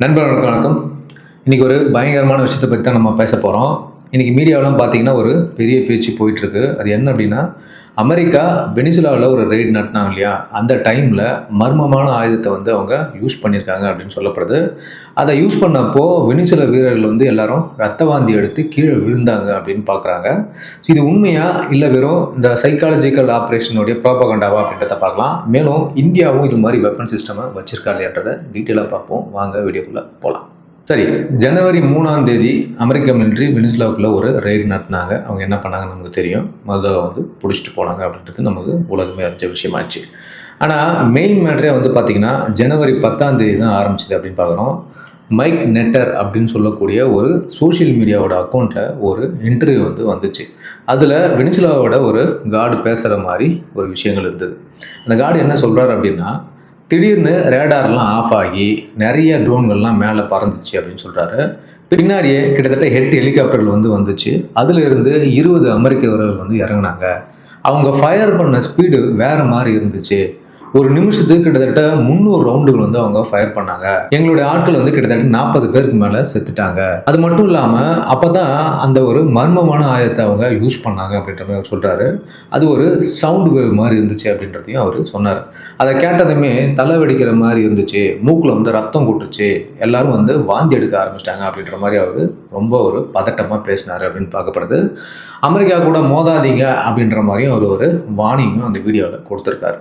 நண்பர்களுக்கு வணக்கம். இன்றைக்கி ஒரு பயங்கரமான விஷயத்தை பற்றி தான் நம்ம பேச போகிறோம் இன்றைக்கி மீடியாவெலாம் பார்த்தீங்கன்னா ஒரு பெரிய பேச்சு போயிட்டுருக்கு அது என்ன அப்படின்னா அமெரிக்கா வெனிசுலாவில் ஒரு ரெய்டு நடத்தினாங்க இல்லையா? அந்த டைமில் மர்மமான ஆயுதத்தை வந்து அவங்க யூஸ் பண்ணியிருக்காங்க அப்படின்னு சொல்லப்படுது. அதை யூஸ் பண்ணப்போ வெனிசுலா வீரர்கள் வந்து எல்லாரும் ரத்த வாந்தி எடுத்து கீழே விழுந்தாங்க அப்படின்னு பார்க்குறாங்க இது உண்மையா இல்லை வெறும் இந்த சைக்காலஜிக்கல் ஆப்ரேஷனுடைய ப்ராபகண்டாவா அப்படின்றத பார்க்கலாம். மேலும் இந்தியாவும் இது மாதிரி வெப்பன் சிஸ்டமை வச்சிருக்கா இல்லையன்றதை டீட்டெயிலாக பார்ப்போம். வாங்க வீடியோக்குள்ளே போகலாம் சரி ஜனவரி மூணாம் தேதி அமெரிக்க மிலிட்ரி வெனிசுலாவுக்குள்ள ஒரு ரெய்டு நடத்தினாங்க. அவங்க என்ன பண்ணாங்கன்னு நமக்கு தெரியும். முதல்ல வந்து பிடிச்சிட்டு போனாங்க அப்படின்றது நமக்கு உலகமே அறிஞ்ச விஷயமாச்சு. ஆனால் மெயின் மேட்ரே வந்து பார்த்திங்கன்னா ஜனவரி பத்தாம் தேதி தான் ஆரம்பிச்சது அப்படின்னு பார்க்குறோம் மைக் நெட்டர் அப்படின்னு சொல்லக்கூடிய ஒரு சோஷியல் மீடியாவோட அக்கௌண்ட்டில் ஒரு இன்டர்வியூ வந்து வந்துச்சு. அதில் வெனிசுலாவோட ஒரு கார்டு பேசுகிற மாதிரி ஒரு விஷயங்கள் இருந்தது. அந்த கார்டு என்ன சொல்கிறாரு அப்படின்னா திடீர்னு ரேடார்லாம் ஆஃப் ஆகி நிறைய ட்ரோன்கள்லாம் மேலே பறந்துச்சு அப்படின்னு சொல்கிறாரு பின்னாடியே கிட்டத்தட்ட ஹெட் ஹெலிகாப்டர்கள் வந்து வந்துச்சு. அதிலிருந்து இருபது அமெரிக்க வீரர்கள் வந்து இறங்குனாங்க. அவங்க ஃபயர் பண்ண ஸ்பீடு வேறு மாதிரி இருந்துச்சு. ஒரு நிமிஷத்துக்கு கிட்டத்தட்ட முந்நூறு ரவுண்டுகள் வந்து அவங்க ஃபயர் பண்ணாங்க. எங்களுடைய ஆட்கள் வந்து கிட்டத்தட்ட நாற்பது பேருக்கு மேலே செத்துட்டாங்க. அது மட்டும் இல்லாமல் அப்போ தான் அந்த ஒரு மர்மமான ஆயத்தை அவங்க யூஸ் பண்ணாங்க அப்படின்ற மாதிரி அவர் சொல்கிறாரு அது ஒரு சவுண்டு வேவ் மாதிரி இருந்துச்சு அப்படின்றதையும் அவர் சொன்னார். அதை கேட்டதுமே தலை வெடிக்கிற மாதிரி இருந்துச்சு. மூக்கில் வந்து ரத்தம் கொட்டுச்சு. எல்லாரும் வந்து வாந்தி எடுக்க ஆரம்பிச்சிட்டாங்க அப்படின்ற மாதிரி அவர் ரொம்ப ஒரு பதட்டமாக பேசினார் அப்படின்னு பார்க்கப்படுது. அமெரிக்கா கூட மோதாதீங்க அப்படின்ற மாதிரியும் அவர் ஒரு வார்னிங்கும் அந்த வீடியோவில் கொடுத்துருக்காரு.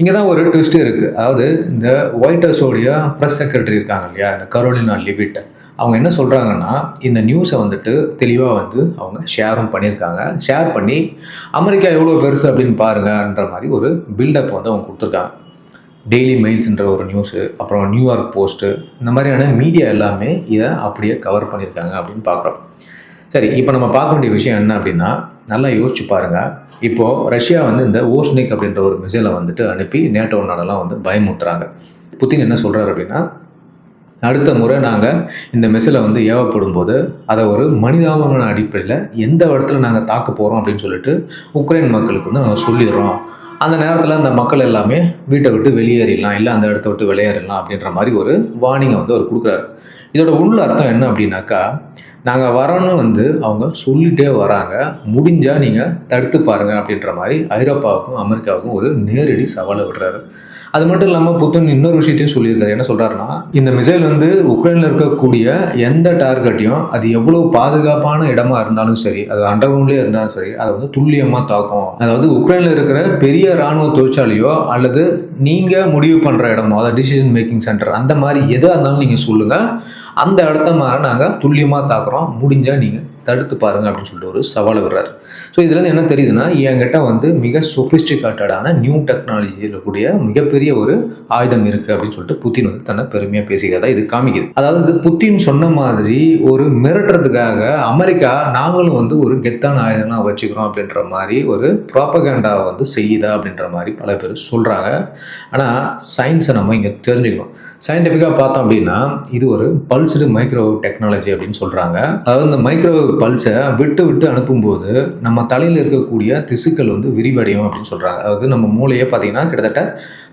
இங்கே தான் ஒரு ட்விஸ்ட் இருக்குது அதாவது இந்த ஒயிட் ஹவுஸோடைய ப்ரெஸ் செக்ரட்டரி இருக்காங்க இல்லையா? இந்த கரோலினா லிவிட் அவங்க என்ன சொல்கிறாங்கன்னா இந்த நியூஸை வந்துட்டு தெளிவாக வந்து அவங்க ஷேரும் பண்ணியிருக்காங்க. ஷேர் பண்ணி அமெரிக்கா எவ்வளோ பெருசு அப்படின்னு பாருங்கன்ற மாதிரி ஒரு பில்டப் வந்து அவங்க கொடுத்துருக்காங்க. டெய்லி மெயில்ஸ்ன்ற ஒரு நியூஸு அப்புறம் நியூயார்க் போஸ்ட்டு இந்த மாதிரியான மீடியா எல்லாமே இதை அப்படியே கவர் பண்ணியிருக்காங்க அப்படின்னு பார்க்குறோம். சரி இப்போ நம்ம பார்க்க வேண்டிய விஷயம் என்ன அப்படின்னா நல்லா யோசிச்சு பாருங்கள் இப்போது ரஷ்யா வந்து இந்த ஓஸ்னிக் அப்படின்ற ஒரு மிசைலை வந்துட்டு அனுப்பி நேட்டோ நாடெல்லாம் வந்து பயமுட்டுறாங்க புத்தின் என்ன சொல்கிறாரு அப்படின்னா அடுத்த முறை நாங்கள் இந்த மிசைலை வந்து ஏவப்படும் போது அதை ஒரு மனிதாபமான அடிப்படையில் எந்த இடத்துல நாங்கள் தாக்க போகிறோம் அப்படின்னு சொல்லிட்டு உக்ரைன் மக்களுக்கு வந்து நாங்கள் சொல்லிடுறோம். அந்த நேரத்தில் அந்த மக்கள் எல்லாமே வீட்டை விட்டு வெளியேறிடலாம் இல்லை அந்த இடத்த விட்டு வெளியேறலாம் அப்படின்ற மாதிரி ஒரு வார்னிங்கை வந்து அவர் கொடுக்குறாரு. இதோட உள்ள அர்த்தம் என்ன அப்படின்னாக்கா நாங்கள் வரோன்னு வந்து அவங்க சொல்லிகிட்டே வராங்க. முடிஞ்சால் நீங்கள் தடுத்து பாருங்கள் அப்படின்ற மாதிரி ஐரோப்பாவுக்கும் அமெரிக்காவுக்கும் ஒரு நேரடி சவாலை விடுறாரு. அது மட்டும் இல்லாமல் புத்தன் இன்னொரு விஷயத்தையும் சொல்லியிருக்காரு. என்ன சொல்கிறாருன்னா இந்த மிசைல் வந்து உக்ரைனில் இருக்கக்கூடிய எந்த டார்கெட்டையும் அது எவ்வளோ பாதுகாப்பான இடமா இருந்தாலும் சரி அது அண்டர்கிரவுண்ட்லேயே இருந்தாலும் சரி அதை வந்து துல்லியமாக தாக்கும். அதாவது உக்ரைனில் இருக்கிற பெரிய இராணுவ தொழிற்சாலையோ அல்லது நீங்கள் முடிவு பண்ணுற இடமோ அதாவது டிசிஷன் மேக்கிங் சென்டர் அந்த மாதிரி எதாக இருந்தாலும் நீங்கள் சொல்லுங்கள் அந்த இடத்த மாதிரி நாங்கள் துல்லியமாக தாக்குறோம். முடிஞ்சால் நீங்கள் தடுத்து பாருங்க அப்படின்னு சொல்லிட்டு ஒரு சவாலை விடுறாரு. ஸோ இதுலேருந்து என்ன தெரியுதுன்னா என்கிட்ட வந்து மிக சொஃபிஸ்டிகேட்டடான நியூ டெக்னாலஜி இருக்கக்கூடிய மிகப்பெரிய ஒரு ஆயுதம் இருக்குது அப்படின்னு சொல்லிட்டு புத்தின் வந்து தன்னை பெருமையாக பேசிக்கிறதா இது காமிக்குது. அதாவது புத்தின் சொன்ன மாதிரி ஒரு மிரட்டுறதுக்காக அமெரிக்கா நாங்களும் வந்து ஒரு கெத்தான ஆயுதம்லாம் வச்சுக்கிறோம் அப்படின்ற மாதிரி ஒரு ப்ராப்பகேண்டாவை வந்து செய்யுதா அப்படின்ற மாதிரி பல பேர் சொல்கிறாங்க ஆனால் சயின்ஸை நம்ம இங்கே தெரிஞ்சுக்கணும். சயின்டிஃபிக்காக பார்த்தோம் அப்படின்னா இது ஒரு பல்ஸ்டு மைக்ரோவேவ் டெக்னாலஜி அப்படின்னு சொல்கிறாங்க அதாவது இந்த மைக்ரோவேவ் பல்ஸை விட்டு விட்டு அனுப்பும்போது நம்ம தலையில் இருக்கக்கூடிய திசுக்கள் வந்து விரிவடையும் அப்படின்னு சொல்கிறாங்க அதாவது நம்ம மூளையே பார்த்தீங்கன்னா கிட்டத்தட்ட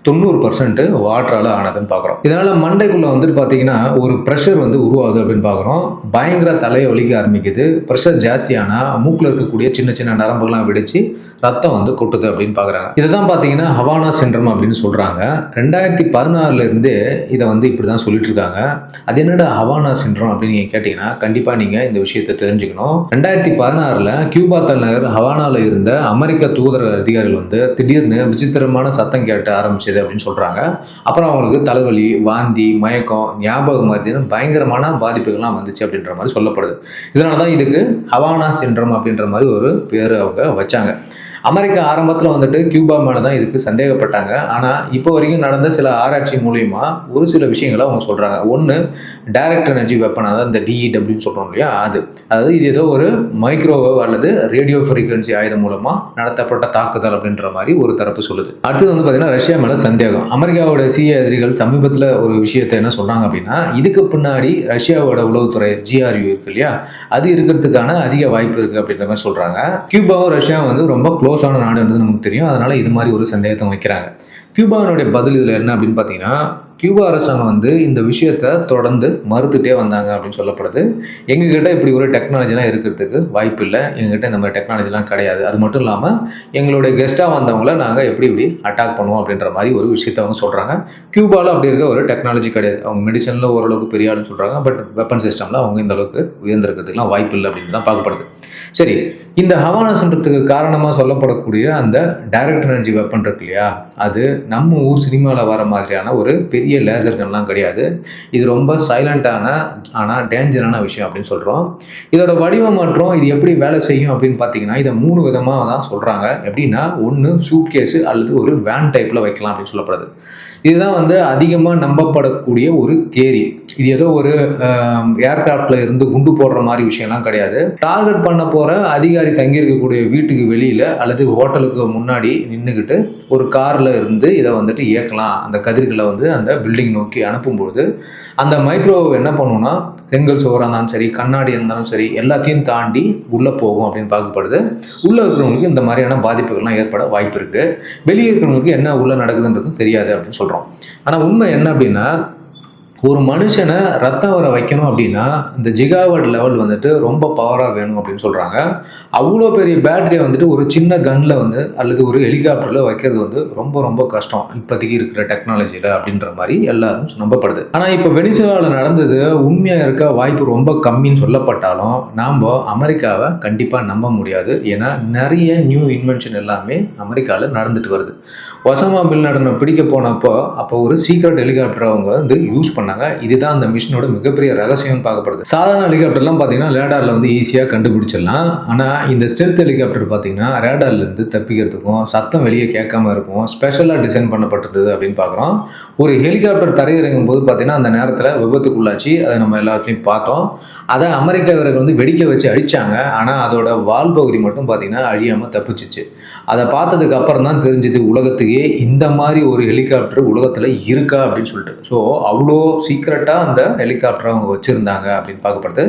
தொண்ணூறு பர்சன்ட் வாட்டரால் ஆனதுன்னு பார்க்குறோம் இதனால் மண்டைக்குள்ளே வந்துட்டு பார்த்தீங்கன்னா ஒரு ப்ரெஷர் வந்து உருவாகுது அப்படின்னு பார்க்குறோம் பயங்கர தலையை வலிக்க ஆரம்பிக்குது. ப்ரெஷர் ஜாஸ்தியானால் மூக்கில் இருக்கக்கூடிய சின்ன சின்ன நரம்புகள்லாம் வெடிச்சு ரத்தம் வந்து கொட்டுது அப்படின்னு பார்க்குறாங்க இதை தான் பார்த்தீங்கன்னா ஹவானா சென்றம் அப்படின்னு சொல்கிறாங்க ரெண்டாயிரத்தி பதினாறுலேருந்தே இதை வந்து இப்படி தான் சொல்லிட்டு இருக்காங்க. அது என்னடா ஹவானா சென்றம் அப்படின்னு நீங்கள் கேட்டிங்கன்னா கண்டிப்பாக நீங்கள் இந்த விஷயத்தை தெரிஞ்சுக்கணும். ரெண்டாயிரத்தி பதினாறுல கியூபா தலைநகர் ஹவானாவில் இருந்த அமெரிக்க தூதர அதிகாரிகள் வந்து திடீர்னு விசித்திரமான சத்தம் கேட்டு ஆரம்பிச்சது அப்படின்னு சொல்கிறாங்க அப்புறம் அவங்களுக்கு தலைவலி வாந்தி மயக்கம் ஞாபகம் மருத்துவம் பயங்கரமான பாதிப்புகள்லாம் வந்துச்சு அப்படின்ற மாதிரி சொல்லப்படுது. இதனால தான் இதுக்கு ஹவானா சின்ரம் அப்படின்ற மாதிரி ஒரு பேர் அவங்க வச்சாங்க. அமெரிக்கா ஆரம்பத்தில் வந்துட்டு கியூபா மேலே தான் இதுக்கு சந்தேகப்பட்டாங்க. ஆனால் இப்போ வரைக்கும் நடந்த சில ஆராய்ச்சி மூலியமா ஒரு சில விஷயங்களை அவங்க சொல்கிறாங்க ஒன்று டைரக்ட் எனர்ஜி வெப்பன் அதாவது இந்த டிஇடபிள்யூன்னு சொல்கிறோம் இல்லையா? அது. அதாவது இது ஏதோ ஒரு மைக்ரோவேவ் அல்லது ரேடியோ ஃப்ரீக்வன்சி ஆயுதம் மூலமாக நடத்தப்பட்ட தாக்குதல் அப்படின்ற மாதிரி ஒரு தரப்பு சொல்லுது. அடுத்தது வந்து பார்த்தீங்கன்னா ரஷ்யா மேலே சந்தேகம். அமெரிக்காவோட சிஏ எதிரிகள் சமீபத்தில் ஒரு விஷயத்தை என்ன சொல்கிறாங்க அப்படின்னா இதுக்கு பின்னாடி ரஷ்யாவோட உளவுத்துறை ஜிஆர்யூ இருக்கு இல்லையா? அது இருக்கிறதுக்கான அதிக வாய்ப்பு இருக்குது அப்படின்ற மாதிரி சொல்கிறாங்க கியூபாவும் ரஷ்யாவும் வந்து ரொம்ப க்ளோஸான நாடுன்றது நமக்கு தெரியும். அதனால் இது மாதிரி ஒரு சந்தேகத்தை வைக்கிறாங்க. கியூபாவினுடைய பதில் இதில் என்ன அப்படின்னு பார்த்தீங்கன்னா கியூபா அரசாங்கம் வந்து இந்த விஷயத்தை தொடர்ந்து மறுத்துட்டே வந்தாங்க அப்படின்னு சொல்லப்படுது. எங்ககிட்ட இப்படி ஒரு டெக்னாலஜிலாம் இருக்கிறதுக்கு வாய்ப்பு இல்லை. எங்ககிட்ட இந்த மாதிரி டெக்னாலஜிலாம் கிடையாது. அது மட்டும் இல்லாமல் எங்களுடைய கெஸ்ட்டாக வந்தவங்கள நாங்கள் எப்படி இப்படி அட்டாக் பண்ணுவோம் அப்படின்ற மாதிரி ஒரு விஷயத்த அவங்க சொல்கிறாங்க கியூபாவில் அப்படி இருக்க ஒரு டெக்னாலஜி கிடையாது. அவங்க மெடிசனில் ஓரளவுக்கு பெரிய ஆளுன்னு சொல்கிறாங்க பட் வெப்பன் சிஸ்டமில் அவங்க இந்த அளவுக்கு உயர்ந்திருக்கிறதுக்குலாம் வாய்ப்பு இல்லை அப்படின்னு தான் பார்க்கப்படுது. சரி இந்த ஹவானாஸ்ன்றதுக்கு காரணமாக சொல்லப்படக்கூடிய அந்த டைரக்ட் எனர்ஜி வெப்பன் இருக்கு இல்லையா? அது நம்ம ஊர் சினிமாவில் வர மாதிரியான ஒரு பெரிய லேசர்கள்லாம் கிடையாது. இது ரொம்ப சைலண்ட்டான ஆனால் டேஞ்சரான விஷயம் அப்படின்னு சொல்கிறோம் இதோட வடிவம் மற்றும் இது எப்படி வேலை செய்யும் அப்படின்னு பார்த்தீங்கன்னா இதை மூணு விதமாக தான் சொல்கிறாங்க எப்படின்னா ஒன்று சூட் கேஸு அல்லது ஒரு வேன் டைப்பில் வைக்கலாம் அப்படின்னு சொல்லப்படுது. இதுதான் வந்து அதிகமாக நம்பப்படக்கூடிய ஒரு தேரி இது ஏதோ ஒரு ஏர்கிராஃப்டில் இருந்து குண்டு போடுற மாதிரி விஷயம்லாம் கிடையாது. டார்கெட் பண்ண போகிற அதிகாரி தங்கியிருக்கக்கூடிய வீட்டுக்கு வெளியில் அல்லது ஹோட்டலுக்கு முன்னாடி நின்றுக்கிட்டு ஒரு காரில் இருந்து இதை வந்துட்டு இயக்கலாம். அந்த கதிர்களை வந்து அந்த பில்டிங் நோக்கி அனுப்பும்பொழுது அந்த மைக்ரோவேவ் என்ன பண்ணுன்னா செங்கல் சுவராக இருந்தாலும் சரி கண்ணாடி இருந்தாலும் சரி எல்லாத்தையும் தாண்டி உள்ளே போகும் அப்படின்னு பார்க்கப்படுது. உள்ளே இருக்கிறவங்களுக்கு இந்த மாதிரியான பாதிப்புகள்லாம் ஏற்பட வாய்ப்பு இருக்குது வெளியே இருக்கிறவங்களுக்கு என்ன உள்ளே நடக்குதுன்றதும் தெரியாது அப்படின்னு சொல்கிறோம் ஆனால் உண்மை என்ன அப்படின்னா ஒரு மனுஷனை ரத்தம் வர வைக்கணும் அப்படின்னா இந்த ஜிகாவட் லெவல் வந்துட்டு ரொம்ப பவராக வேணும் அப்படின்னு சொல்கிறாங்க அவ்வளோ பெரிய பேட்டரியை வந்துட்டு ஒரு சின்ன கன்னில் வந்து அல்லது ஒரு ஹெலிகாப்டரில் வைக்கிறது வந்து ரொம்ப ரொம்ப கஷ்டம். இப்போதைக்கு இருக்கிற டெக்னாலஜியில் அப்படின்ற மாதிரி எல்லாரும் நம்பப்படுது. ஆனால் இப்போ வெனிசுலாவில் நடந்தது உண்மையாக இருக்க வாய்ப்பு ரொம்ப கம்மின்னு சொல்லப்பட்டாலும் நாம் அமெரிக்காவை கண்டிப்பாக நம்ப முடியாது. ஏன்னா நிறைய நியூ இன்வென்ஷன் எல்லாமே அமெரிக்காவில் நடந்துட்டு வருது. ஒசமா பில் நடன பிடிக்க போனப்போ அப்போ ஒரு சீக்ரெட் ஹெலிகாப்டர் அவங்க வந்து யூஸ் பண்ணாங்க. இதுதான் அந்த மிஷினோட மிகப்பெரிய ரகசியம் பார்க்கப்படுது. சாதாரண ஹெலிகாப்டர்லாம் பார்த்தீங்கன்னா ரேடாரில் வந்து ஈஸியாக கண்டுபிடிச்சிடலாம். ஆனால் இந்த ஸ்டெல்த் ஹெலிகாப்டர் பார்த்தீங்கன்னா ரேடார்லேருந்து தப்பிக்கிறதுக்கும் சத்தம் வெளியே கேட்காம இருக்கும் ஸ்பெஷலாக டிசைன் பண்ணப்பட்டது அப்படின்னு பார்க்குறோம். ஒரு ஹெலிகாப்டர் தரையிறங்கும் போது பார்த்தீங்கன்னா அந்த நேரத்தில் விபத்துக்குள்ளாச்சு. அதை நம்ம எல்லாத்துலேயும் பார்த்தோம். அதை அமெரிக்க வீரர்கள் வந்து வெடிக்க வச்சு அழிச்சாங்க. ஆனால் அதோட வால் பகுதி மட்டும் பார்த்தீங்கன்னா அழியாமல் தப்பிச்சிச்சு. அதை பார்த்ததுக்கு அப்புறம் தான் தெரிஞ்சது உலகத்துக்கே இந்த மாதிரி ஒரு ஹெலிகாப்டர் உலகத்தில் இருக்கா அப்படின்னு சொல்லிட்டு. ஸோ அவ்வளோ சீக்ரெட்டாக அந்த ஹெலிகாப்டரை அவங்க வச்சுருந்தாங்க அப்படின்னு பார்க்கப்படுது.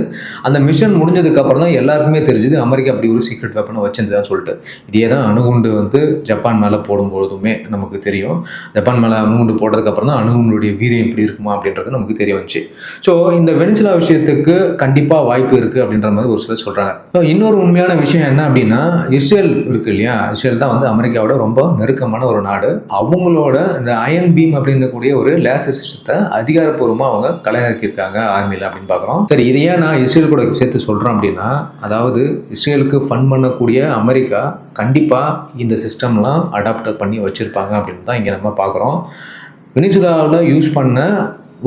அந்த மிஷன் முடிஞ்சதுக்கப்புறம் தான் எல்லாருக்குமே தெரிஞ்சுது அமெரிக்கா அப்படி ஒரு சீக்ரெட் வெப்பனை வச்சிருந்ததுன்னு சொல்லிட்டு. இதே தான் அணுகுண்டு வந்து ஜப்பான் மேலே போடும்பொழுதுமே நமக்கு தெரியும். ஜப்பான் மேலே அணுகுண்டு போட்டதுக்கப்புறம் தான் அணுகுண்டுடைய வீரியம் இப்படி இருக்குமா அப்படின்றது நமக்கு தெரிய வந்துச்சு. ஸோ இந்த வெனிசுலா விஷயத்துக்கு கண்டிப்பாக வாய்ப்பு இருக்குது அப்படின்ற மாதிரி ஒரு சிலர் சொல்கிறாங்க ஸோ இன்னொரு உண்மையான விஷயம் என்ன அப்படின்னா இஸ்ரேல் இருக்கு இல்லையா? இஸ்ரேல் தான் வந்து அமெரிக்காவோட ரொம்ப நெருக்கமான ஒரு நாடு. அவங்களோட இந்த அயன் பீம் அப்படின்னக்கூடிய ஒரு லேசர் சிஸ்டத்தை அதிகாரப்பூர்வமாக அவங்க கலையாக்கியிருக்காங்க ஆர்மியில் அப்படின்னு பார்க்குறோம். சரி இது ஏன் நான் இஸ்ரேல் கூட சேர்த்து சொல்கிறேன் அப்படின்னா அதாவது இஸ்ரேலுக்கு ஃபண்ட் பண்ணக்கூடிய அமெரிக்கா கண்டிப்பாக இந்த சிஸ்டம்லாம் அடாப்ட் பண்ணி வச்சுருப்பாங்க அப்படின்னு தான் இங்கே நம்ம பார்க்குறோம். வெனிசுலாவில் யூஸ் பண்ண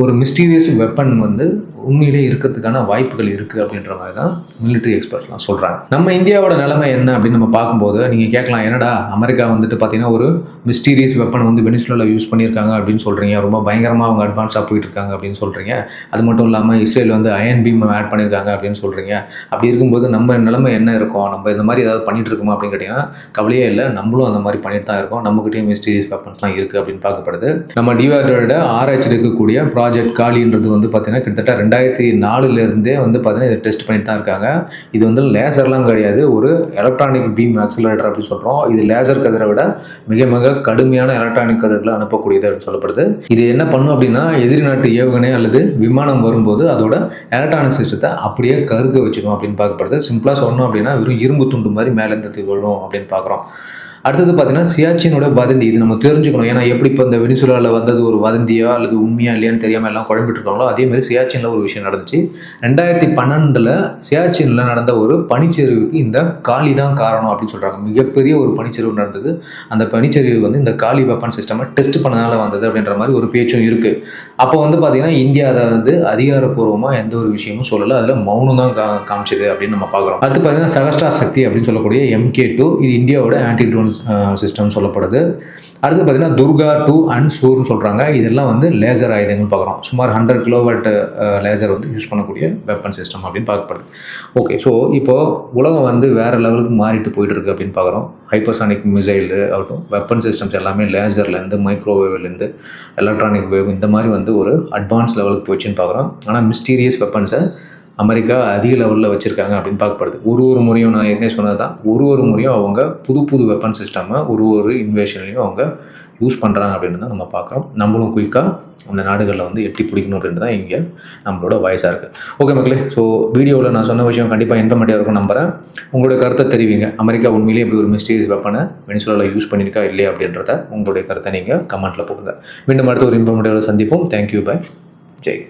ஒரு மிஸ்டீரியஸ் வெப்பன் வந்து உண்மையிலே இருக்கிறதுக்கான வாய்ப்புகள் இருக்குது அப்படின்ற மாதிரி தான் மிலிட்ரி எக்ஸ்பர்ட்ஸ்லாம் சொல்கிறாங்க நம்ம இந்தியாவோட நிலைமை என்ன அப்படின்னு நம்ம பார்க்கும்போது நீங்கள் கேட்கலாம் என்னடா அமெரிக்கா வந்துட்டு பார்த்தீங்கன்னா ஒரு மிஸ்டீரியஸ் வெப்பன் வந்து வெனிசுலாவில் யூஸ் பண்ணியிருக்காங்க அப்படின்னு சொல்கிறீங்க ரொம்ப பயங்கரமாக அவங்க அட்வான்ஸாக போயிட்டு இருக்காங்க அப்படின்னு சொல்கிறீங்க அது மட்டும் இல்லாமல் இஸ்ரேல் வந்து அயன் பீம் ஆட் பண்ணியிருக்காங்க அப்படின்னு சொல்கிறீங்க அப்படி இருக்கும்போது நம்ம நிலைமை என்ன இருக்கும்? நம்ம இந்த மாதிரி ஏதாவது பண்ணிட்டு இருக்கோமா அப்படின்னு கேட்டிங்கன்னா கவலையே இல்லை. நம்மளும் அந்த மாதிரி பண்ணிட்டு தான் இருக்கோம். நம்மகிட்டயும் மிஸ்டீரியஸ் வெப்பன்ஸ்லாம் இருக்குது அப்படின்னு பார்க்கப்படுது. நம்ம டிஆர்டோட ஆராய்ச்சி இருக்கக்கூடிய ப்ராஜெக்ட் காலின்றது வந்து பார்த்தீங்கன்னா கிட்டத்தட்ட ரெண்டு ரெண்டாயிரத்தி நாலுலேருந்தே வந்து பார்த்தீங்கன்னா இதை டெஸ்ட் பண்ணிட்டு தான் இருக்காங்க. இது வந்து லேசர்லாம் கிடையாது. ஒரு எலக்ட்ரானிக் பீம் ஆக்சிலேட்டர் அப்படின்னு சொல்கிறோம் இது லேசர் கதிரை விட மிக மிக கடுமையான எலக்ட்ரானிக் கதிர்களை அனுப்பக்கூடியது அப்படின்னு சொல்லப்படுது. இது என்ன பண்ணும் அப்படின்னா எதிரி நாட்டு ஏவுகணை அல்லது விமானம் வரும்போது அதோட எலக்ட்ரானிக் சிஸ்டத்தை அப்படியே கருக்க வச்சிடும் அப்படின்னு பார்க்கப்படுது. சிம்பிளாக சொன்னோம் அப்படின்னா வெறும் இரும்பு துண்டு மாதிரி மேலேருந்து விழும் அப்படின்னு பார்க்குறோம். அடுத்தது பார்த்தீங்கன்னா சியாச்சினோட வதந்தி. இது நம்ம தெரிஞ்சுக்கணும். ஏன்னா எப்படி இப்போ இந்த வெனிசுலாவில் வந்தது ஒரு வதந்தியா அல்லது உண்மையா இல்லையான்னு தெரியாமல் எல்லாம் குழம்பிட்டு இருக்காங்களோ அதே மாதிரி சியாச்சினில் ஒரு விஷயம் நடந்துச்சு. ரெண்டாயிரத்தி பன்னெண்டில் சியாச்சினில் நடந்த ஒரு பனிச்சரிவுக்கு இந்த காளி தான் காரணம் அப்படின்னு சொல்கிறாங்க மிகப்பெரிய ஒரு பனிச்சரிவு நடந்தது. அந்த பனிச்சரிவு வந்து இந்த காளி வெப்பன் சிஸ்டமை டெஸ்ட் பண்ணனால வந்தது அப்படின்ற மாதிரி ஒரு பேச்சும் இருக்குது அப்போ வந்து பார்த்தீங்கன்னா இந்தியா அதை வந்து அதிகாரப்பூர்வமாக எந்த ஒரு விஷயமும் சொல்லலை. அதில் மௌனம் தான் கா காமிச்சது அப்படின்னு நம்ம பார்க்குறோம். அடுத்து பார்த்தீங்கன்னா சகஸ்டா சக்தி அப்படின்னு சொல்லக்கூடிய எம்கே டூ இது இந்தியாவோட ஆன்டி ட்ரோன் சிஸ்டம் uh, சொல்லப்படுது. அடுத்து பார்த்தீங்கன்னா துர்கா டூ அண்ட் சூர்னு சொல்கிறாங்க இதெல்லாம் வந்து லேசர் ஆயுதங்கள் பார்க்குறோம். சுமார் ஹண்ட்ரட் கிலோவாட் லேசர் வந்து யூஸ் பண்ணக்கூடிய வெப்பன் சிஸ்டம் அப்படின்னு பார்க்கப்படுது. ஓகே ஸோ இப்போது உலகம் வந்து வேறு லெவலுக்கு மாறிட்டு போயிட்டு இருக்கு அப்படின்னு பார்க்குறோம். ஹைப்பர்சானிக் மிசைலு ஆகட்டும் வெப்பன் சிஸ்டம்ஸ் எல்லாமே லேசர்லேருந்து மைக்ரோவேவ்லேருந்து எலக்ட்ரானிக் வேவ் இந்த மாதிரி வந்து ஒரு அட்வான்ஸ் லெவலுக்கு போச்சுன்னு பார்க்குறோம். ஆனால் மிஸ்டீரியஸ் வெப்பன்ஸை அமெரிக்கா அதிக லெவலில் வச்சுருக்காங்க அப்படின்னு பார்க்கப்படுது. ஒரு ஒரு முறையும் நான் ஏற்கனவே சொன்னது தான் ஒரு ஒரு முறையும் அவங்க புது புது வெப்பன் சிஸ்டம்மை ஒரு ஒரு இன்வேஷன்லையும் அவங்க யூஸ் பண்ணுறாங்க அப்படின்னு தான் நம்ம பார்க்குறோம். நம்மளும் குயிக்காக அந்த நாடுகளில் வந்து எட்டி பிடிக்கணும் அப்படின்றது தான் இங்கே நம்மளோட வயசாக இருக்குது ஓகே மக்களே ஸோ வீடியோவில் நான் சொன்ன விஷயம் கண்டிப்பாக இன்ஃபர்மேட்டிவாக இருக்கும் நம்புகிறேன் உங்களுடைய கருத்தை தெரிவிங்க. அமெரிக்கா உண்மையிலேயே இப்படி ஒரு மிஸ்டீரியஸ் வெப்பனை வெனிசுலாவில் யூஸ் பண்ணியிருக்கா இல்லையா அப்படின்றத உங்களுடைய கருத்தை நீங்கள் கமெண்ட்டில் போடுங்க. மீண்டும் அடுத்த ஒரு இன்ஃபர்மேட்டிவாக சந்திப்போம். Thank you bye Jai